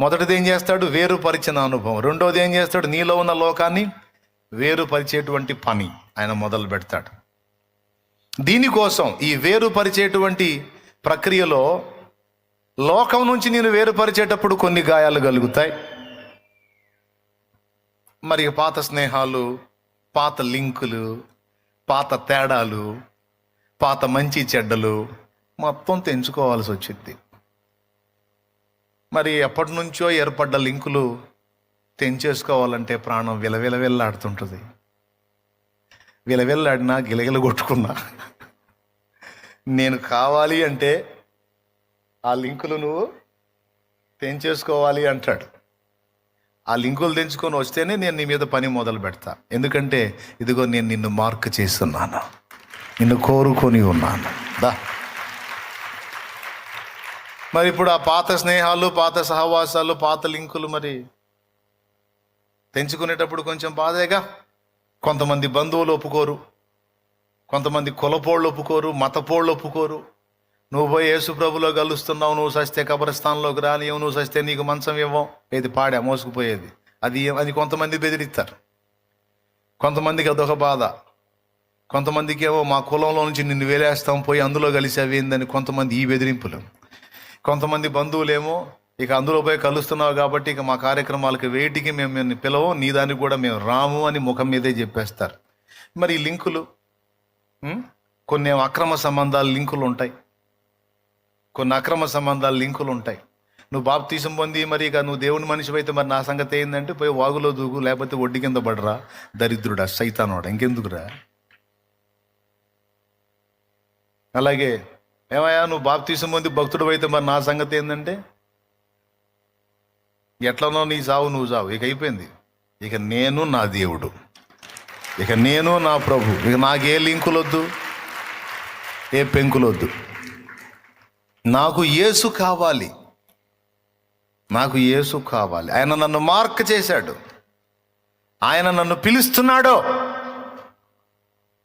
మొదటిది ఏం చేస్తాడు? వేరుపరిచిన అనుభవం. రెండోది ఏం చేస్తాడు? నీలో ఉన్న లోకాన్ని వేరుపరిచేటువంటి పని ఆయన మొదలు పెడతాడు. దీనికోసం ఈ వేరుపరిచేటువంటి ప్రక్రియలో లోకం నుంచి నేను వేరుపరిచేటప్పుడు కొన్ని గాయాలు కలుగుతాయి. మరి పాత స్నేహాలు పాత లింకులు పాత తేడాలు పాత మంచి చెడ్డలు మొత్తం తెంచుకోవాల్సి వచ్చింది. మరి ఎప్పటి నుంచో ఏర్పడ్డ లింకులు తెంచేసుకోవాలంటే ప్రాణం విలవిలవిల్లాడుతుంటుంది. విలవిల్లాడినా గిలగిల కొట్టుకున్నా. నేను కావాలి అంటే ఆ లింకులు నువ్వు తెంచేసుకోవాలి అంటాడు. ఆ లింకులు తెంచుకొని వస్తేనే నేను నీ మీద పని మొదలు పెడతా. ఎందుకంటే ఇదిగో నేను నిన్ను మార్క్ చేస్తున్నాను. నిన్ను కోరుకొని ఉన్నాను. దా. మరి ఇప్పుడు ఆ పాత స్నేహాలు పాత సహవాసాలు పాత లింకులు మరి తెంచుకునేటప్పుడు కొంచెం బాధేగా? కొంతమంది బంధువులు ఒప్పుకోరు. కొంతమంది కులపోళ్ళు ఒప్పుకోరు మతపోళ్ళు ఒప్పుకోరు. నువ్వు పోయి యేసుప్రభులో కలుస్తున్నావు నువ్వు సస్తే కబరస్థానంలోకి రానియవు నువ్వు సస్తే నీకు మంచం ఇవ్వం ఏది పాడా మోసుకుపోయేది. అది అది కొంతమంది బెదిరిస్తారు. కొంతమందికి అదొక బాధ. కొంతమందికి ఏమో మా కులంలో నుంచి నిన్ను వేలేస్తాం పోయి అందులో కలిసి అవి ఏందని కొంతమంది ఈ బెదిరింపులు. కొంతమంది బంధువులేమో ఇక అందులో పోయి కలుస్తున్నావు కాబట్టి ఇక మా కార్యక్రమాలకు వేటికి మేము నిన్ను పిలవం నీ దానికి కూడా మేము రాము అని ముఖం మీదే చెప్పేస్తారు. మరి ఈ లింకులు కొన్ని అక్రమ సంబంధాలు లింకులు ఉంటాయి. కొన్ని అక్రమ సంబంధాల లింకులు ఉంటాయి. నువ్వు బాప్తీసం పొంది మరి ఇక నువ్వు దేవుని మనిషి అయితే మరి నా సంగతి ఏంటంటే పోయి వాగులో దూకు లేకపోతే ఒడ్డు కింద పడరా దరిద్రుడా సైతానోడా ఇంకెందుకురా? అలాగే ఏమయ్యా నువ్వు బాప్తీసం పొంది భక్తుడు అయితే మరి నా సంగతి ఏంటంటే ఎట్లనో నీ సావు నువ్వు సావు ఇక అయిపోయింది. ఇక నేను నా దేవుడు. ఇక నేను నా ప్రభు. ఇక నాకే లింకులొద్దు ఏ పెంకులొద్దు. నాకు యేసు కావాలి. నాకు యేసు కావాలి. ఆయన నన్ను మార్క్ చేశాడు. ఆయన నన్ను పిలుస్తున్నాడో.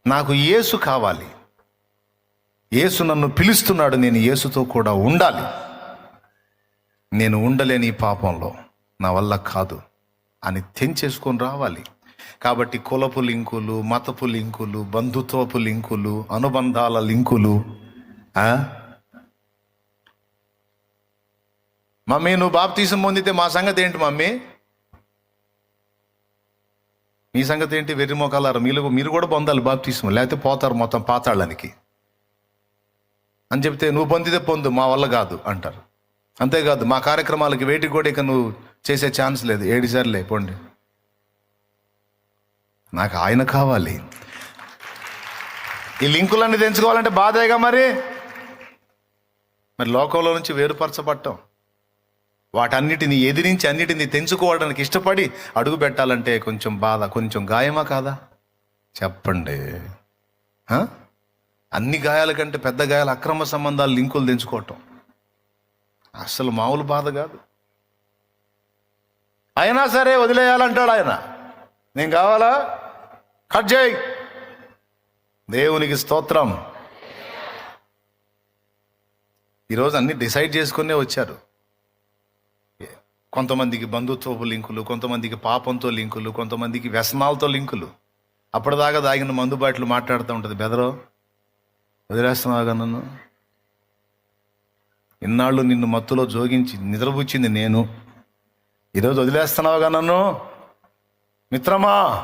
నాకు యేసు కావాలి. యేసు నన్ను పిలుస్తున్నాడు నేను యేసుతో కూడా ఉండాలి. నేను ఉండలేని ఈ పాపంలో నా వల్ల కాదు అని తెంచేసుకొని రావాలి. కాబట్టి కులపు లింకులు మతపు లింకులు బంధుత్వపు లింకులు అనుబంధాల లింకులు మమ్మీ నువ్వు బాప్తీసం పొందితే మా సంగతి ఏంటి మమ్మీ? మీ సంగతి ఏంటి? వెర్రి మొక్కలారు మీరు మీరు కూడా పొందాలి బాప్తీసం లేకపోతే పోతారు మొత్తం పాతాళానికి. అని చెప్తే నువ్వు పొందితే పొందు మా వల్ల కాదు అంటారు. అంతేకాదు మా కార్యక్రమాలకి వేటికి కూడా ఇక నువ్వు చేసే ఛాన్స్ లేదు. ఏడు సార్లే పోండి. నాకు ఆయన కావాలి. ఈ లింకులన్నీ తెంచుకోవాలంటే బాధేగా మరి? మరి లోకంలో నుంచి వేరుపరచబట్టం వాటన్నిటిని ఎదిరించి అన్నిటిని తెంచుకోవడానికి ఇష్టపడి అడుగు పెట్టాలంటే కొంచెం బాధ కొంచెం గాయమా కాదా? చెప్పండి. అన్ని గాయాల కంటే పెద్ద గాయాలు అక్రమ సంబంధాలు లింకులు తెంచుకోవటం. అసలు మామూలు బాధ కాదు. అయినా సరే వదిలేయాలంటాడు ఆయన. నేను కావాలా? కట్ చేయి. దేవునికి స్తోత్రం. ఈరోజు అన్ని డిసైడ్ చేసుకునే వచ్చారు. కొంతమందికి బంధుత్వపు లింకులు కొంతమందికి పాపంతో లింకులు కొంతమందికి వ్యసనాలతో లింకులు. అప్పటిదాకా దాగిన మందు బాటలు మాట్లాడుతూ ఉంటుంది బెదరో. వదిలేస్తున్నావుగా నన్ను ఇన్నాళ్ళు నిన్ను మత్తులో జోగించి నిద్రపుచ్చింది నేను. ఈరోజు వదిలేస్తున్నావుగా నన్ను మిత్రమా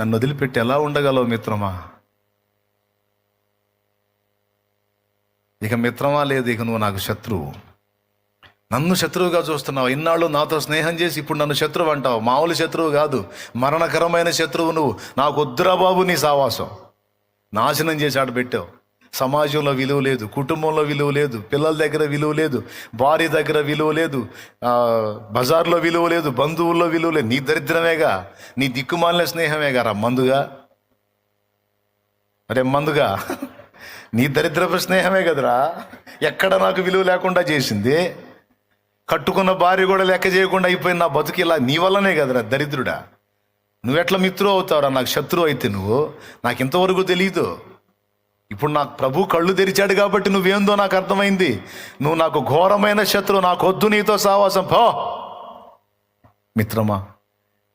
నన్ను వదిలిపెట్టి ఎలా ఉండగలవు మిత్రమా? ఇక మిత్రమా లేదు ఇక నువ్వు నాకు శత్రువు. నన్ను శత్రువుగా చూస్తున్నావు. ఇన్నాళ్ళు నాతో స్నేహం చేసి ఇప్పుడు నన్ను శత్రువు అంటావు. మామూలు శత్రువు కాదు. మరణకరమైన శత్రువు నువ్వు. నాకు వద్దురా బాబు నీ సావాసం. నాశనం చేసి ఆడ పెట్టావు. సమాజంలో విలువ లేదు కుటుంబంలో విలువ లేదు పిల్లల దగ్గర విలువ లేదు భార్య దగ్గర విలువ లేదు బజార్లో విలువ లేదు బంధువుల్లో విలువ లేదు. నీ దరిద్రమేగా నీ దిక్కుమాలిన స్నేహమేగా రా మందుగా. అరే మందుగా. నీ దరిద్రపు స్నేహమే కదరా. ఎక్కడ నాకు విలువ లేకుండా చేసింది? కట్టుకున్న భార్య కూడా లెక్క చేయకుండా అయిపోయింది నా బతుకు ఇలా నీ వల్లనే కదరా దరిద్రుడా. నువ్వెట్లా మిత్రు అవుతావురా? నాకు శత్రువు అయితే నువ్వు. నాకు ఇంతవరకు తెలియదు ఇప్పుడు నాకు ప్రభు కళ్ళు తెరిచాడు కాబట్టి నువ్వేందో నాకు అర్థమైంది. నువ్వు నాకు ఘోరమైన శత్రువు. నాకు వద్దు నీతో సావాసం. పో. మిత్రమా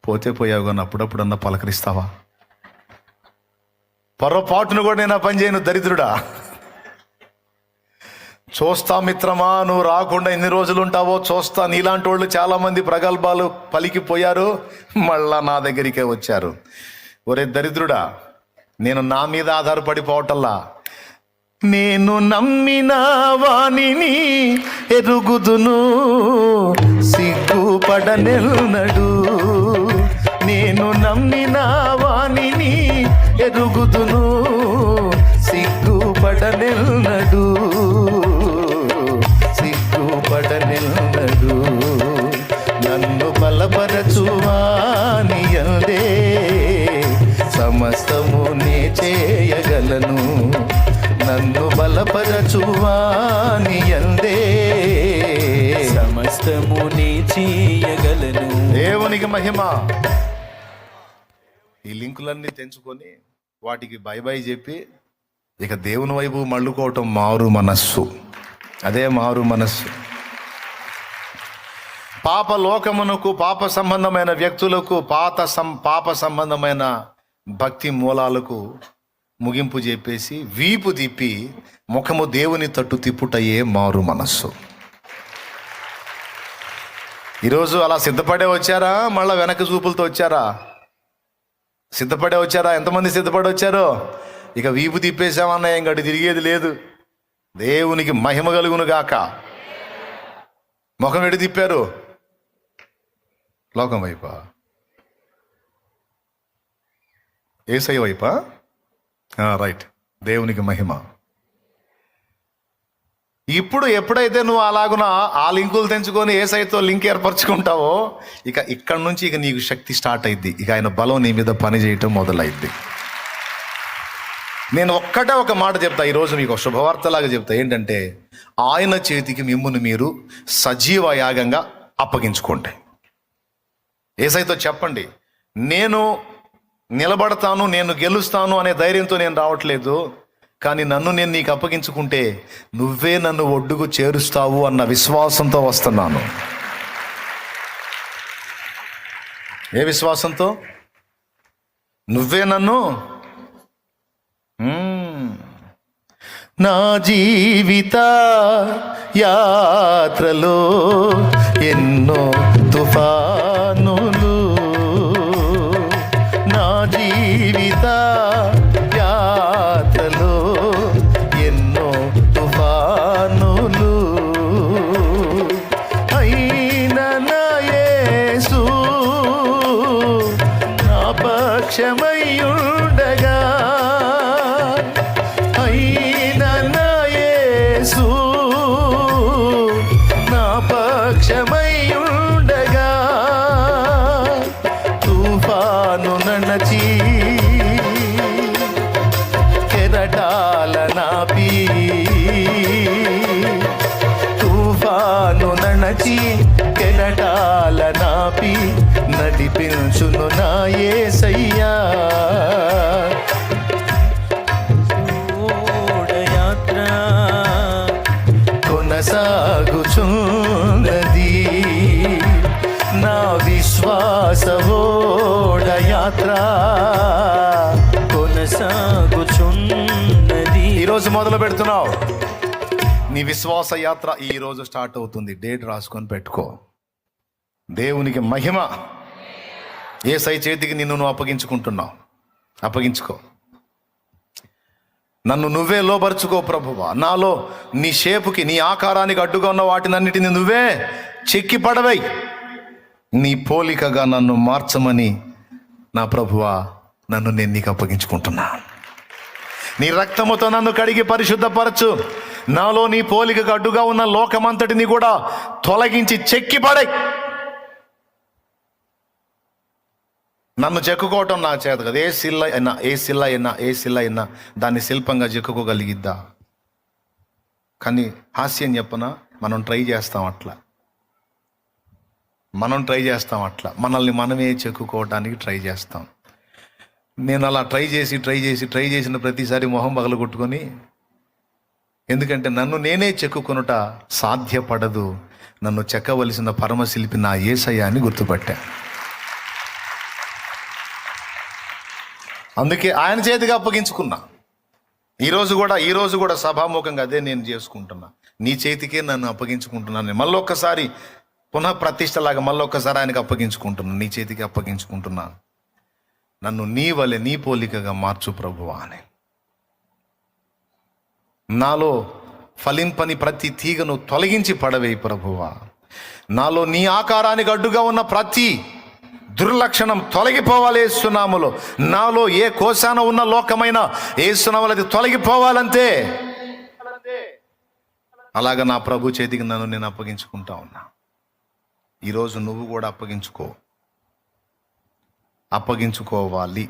పోతే పోయావు కానీ అప్పుడప్పుడన్నా పలకరిస్తావా? పొరపాటును కూడా నేను పని చేయను దరిద్రుడా. చూస్తా మిత్రమా నువ్వు రాకుండా ఎన్ని రోజులు ఉంటావో చూస్తా. నీలాంటి వాళ్ళు చాలా మంది ప్రగల్భాలు పలికిపోయారు మళ్ళా నా దగ్గరికే వచ్చారు. ఒరే దరిద్రుడా నేను నా మీద ఆధారపడిపోవటల్లా నేను నమ్మిన వాణిని ఎరుగుదును సిగ్గుపడనెల్నడు నేను నమ్మిన వాణిని ఎరుగుదును చేయగలను. నన్ను బలపరచువానియందే సమస్తము నీ చేయగలను. దేవునికి మహిమ. ఈ లింకులన్నీ తెంచుకొని వాటికి బై బై చెప్పి ఇక దేవుని వైపు మళ్ళుకోవటం మారు మనస్సు. అదే మారు మనస్సు. పాప లోకమునకు పాప సంబంధమైన వ్యక్తులకు పాత సం పాప సంబంధమైన భక్తి మూలాలకు ముగింపు చెప్పేసి వీపు తిప్పి ముఖము దేవుని తట్టు తిప్పుటయే మారు మనస్సు. ఈరోజు అలా సిద్ధపడే వచ్చారా? మళ్ళా వెనక చూపులతో వచ్చారా? సిద్ధపడే వచ్చారా? ఎంతమంది సిద్ధపడి వచ్చారో? ఇక వీపు తిప్పేశామన్నా ఏం గడి తిరిగేది లేదు. దేవునికి మహిమ కలుగును గాక. ముఖం ఎడి తిప్పారు? లోకం వైపా? ఏసై వైపా? రైట్. దేవునికి మహిమ. ఇప్పుడు ఎప్పుడైతే నువ్వు అలాగున ఆ లింకులు తెంచుకొని ఏసైతో లింక్ ఏర్పరచుకుంటావో ఇక ఇక్కడ నుంచి ఇక నీకు శక్తి స్టార్ట్ అయింది ఇక ఆయన బలం నీ మీద పని చేయటం మొదలైద్ది. నేను ఒక్కటే ఒక మాట చెప్తా ఈరోజు మీకు శుభవార్తలాగా చెప్తా. ఏంటంటే ఆయన చేతికి మిమ్మును మీరు సజీవ యాగంగా అప్పగించుకోండి. ఏసైతో చెప్పండి నేను నిలబడతాను నేను గెలుస్తాను అనే ధైర్యంతో నేను రావట్లేదు. కానీ నన్ను నేను నీకు అప్పగించుకుంటే నువ్వే నన్ను ఒడ్డుకు చేరుస్తావు అన్న విశ్వాసంతో వస్తున్నాను. ఏ విశ్వాసంతో? నువ్వే నన్ను నా జీవిత యాత్రలో ఎన్నో తుఫా తుఫాను నడచి కెరటాల నాపి నడిపించును నా యేసయ్యా ఓడయాత్ర కొనసాగుచున్నది నా విశ్వాస ఓడయాత్ర. కొనసాగుచున్నది. ఈరోజు మొదలు పెడుతున్నావు. నీ విశ్వాస యాత్ర ఈ రోజు స్టార్ట్ అవుతుంది. డేట్ రాసుకొని పెట్టుకో. దేవునికి మహిమ. ఏ సై చేతికి నిన్ను నువ్వు అప్పగించుకుంటున్నావు. అప్పగించుకో. నన్ను నువ్వే లోపరుచుకో ప్రభువా. నాలో నీ షేపుకి నీ ఆకారానికి అడ్డుగా ఉన్న వాటినన్నిటిని నువ్వే చెక్కి పడవై నీ పోలికగా నన్ను మార్చమని నా ప్రభువా నన్ను నేను నీకు అప్పగించుకుంటున్నా. నీ రక్తముతో నన్ను కడిగి పరిశుద్ధపరచు. నాలో నీ పోలికకు అడ్డుగా ఉన్న లోకమంతటిని కూడా తొలగించి చెక్కిపడై నన్ను చెక్కుకోవటం నా చేత కదా. ఏ శిల్ల అయినా ఏ శిల్ల అయినా ఏ శిల్ల అయినా దాన్ని శిల్పంగా చెక్కుకోగలిగిద్దా? కానీ హాస్యం చెప్పన? మనం ట్రై చేస్తాం అట్లా. మనం ట్రై చేస్తాం అట్లా. మనల్ని మనమే చెక్కుకోవటానికి ట్రై చేస్తాం. నేను అలా ట్రై చేసి ట్రై చేసి ట్రై చేసిన ప్రతిసారి మొహం పగలగొట్టుకొని ఎందుకంటే నన్ను నేనే చెక్కుకొనుట సాధ్యపడదు. నన్ను చెక్కవలసిన పరమశిల్పి నా ఏసయ్య అని గుర్తుపట్టా. అందుకే ఆయన చేతికి అప్పగించుకున్నా. ఈరోజు కూడా ఈరోజు కూడా సభాముఖంగా అదే నేను చేసుకుంటున్నా. నీ చేతికే నన్ను అప్పగించుకుంటున్నాను మళ్ళొక్కసారి పునః ప్రతిష్టలాగా మళ్ళొక్కసారి ఆయనకి అప్పగించుకుంటున్నాను నీ చేతికి అప్పగించుకుంటున్నాను. నన్ను నీ వలె నీ పోలికగా మార్చు ప్రభువా అని. నాలో ఫలింపని ప్రతి తీగను తొలగించి పడవేయి ప్రభువా. నాలో నీ ఆకారానికి అడ్డుగా ఉన్న ప్రతి దుర్లక్షణం తొలగిపోవాలి ఏసునాములో నాలో ఏ కోశాన ఉన్న లోకమైన ఏసునాములు అది తొలగిపోవాలంతే. అలాగ నా ప్రభు చేతికి నన్ను నేను అప్పగించుకుంటా ఉన్నా. ఈరోజు నువ్వు కూడా అప్పగించుకో. అప్పగించుకోవాలి.